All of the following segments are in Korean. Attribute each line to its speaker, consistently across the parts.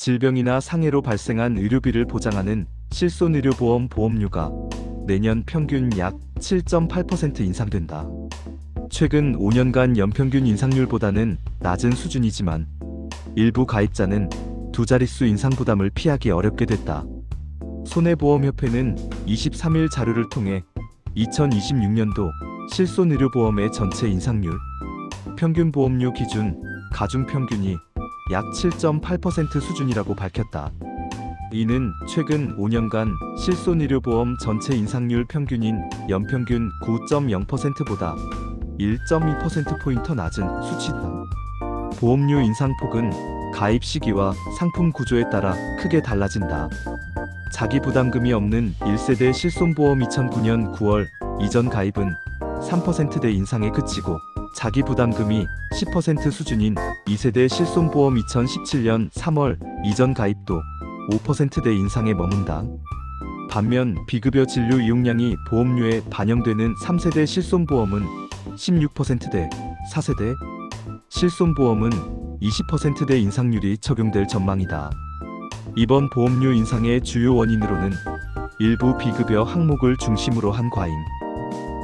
Speaker 1: 질병이나 상해로 발생한 의료비를 보장하는 실손의료보험 보험료가 내년 평균 약 7.8% 인상된다. 최근 5년간 연평균 인상률보다는 낮은 수준이지만 일부 가입자는 두 자릿수 인상 부담을 피하기 어렵게 됐다. 손해보험협회는 23일 자료를 통해 2026년도 실손의료보험의 전체 인상률, 평균 보험료 기준, 가중 평균이 약 7.8% 수준이라고 밝혔다. 이는 최근 5년간 실손의료보험 전체 인상률 평균인 연평균 9.0%보다 1.2%포인트 낮은 수치다. 보험료 인상폭은 가입 시기와 상품 구조에 따라 크게 달라진다. 자기 부담금이 없는 1세대 실손보험 2009년 9월 이전 가입은 3%대 인상에 그치고 자기 부담금이 10% 수준인 2세대 실손보험 2017년 3월 이전 가입도 5%대 인상에 머문다. 반면 비급여 진료 이용량이 보험료에 반영되는 3세대 실손보험은 16%대, 4세대 실손보험은 20%대 인상률이 적용될 전망이다. 이번 보험료 인상의 주요 원인으로는 일부 비급여 항목을 중심으로 한 과잉,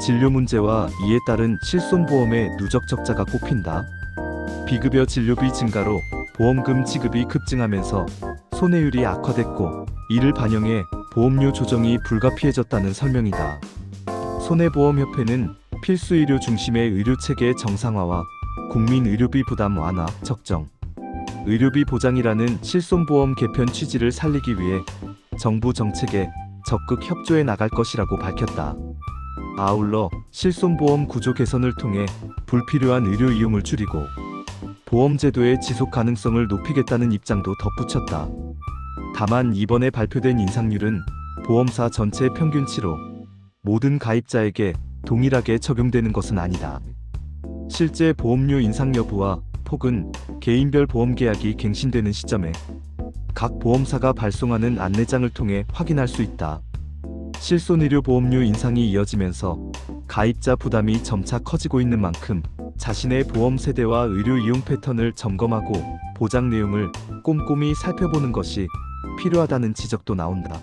Speaker 1: 진료 문제와 이에 따른 실손보험의 누적 적자가 꼽힌다. 비급여 진료비 증가로 보험금 지급이 급증하면서 손해율이 악화됐고 이를 반영해 보험료 조정이 불가피해졌다는 설명이다. 손해보험협회는 필수 의료 중심의 의료체계 정상화와 국민 의료비 부담 완화 적정, 의료비 보장이라는 실손보험 개편 취지를 살리기 위해 정부 정책에 적극 협조해 나갈 것이라고 밝혔다. 아울러 실손보험 구조 개선을 통해 불필요한 의료 이용을 줄이고 보험제도의 지속 가능성을 높이겠다는 입장도 덧붙였다. 다만 이번에 발표된 인상률은 보험사 전체 평균치로 모든 가입자에게 동일하게 적용되는 것은 아니다. 실제 보험료 인상 여부와 폭은 개인별 보험 계약이 갱신되는 시점에 각 보험사가 발송하는 안내장을 통해 확인할 수 있다. 실손의료 보험료 인상이 이어지면서 가입자 부담이 점차 커지고 있는 만큼 자신의 보험 세대와 의료 이용 패턴을 점검하고 보장 내용을 꼼꼼히 살펴보는 것이 필요하다는 지적도 나온다.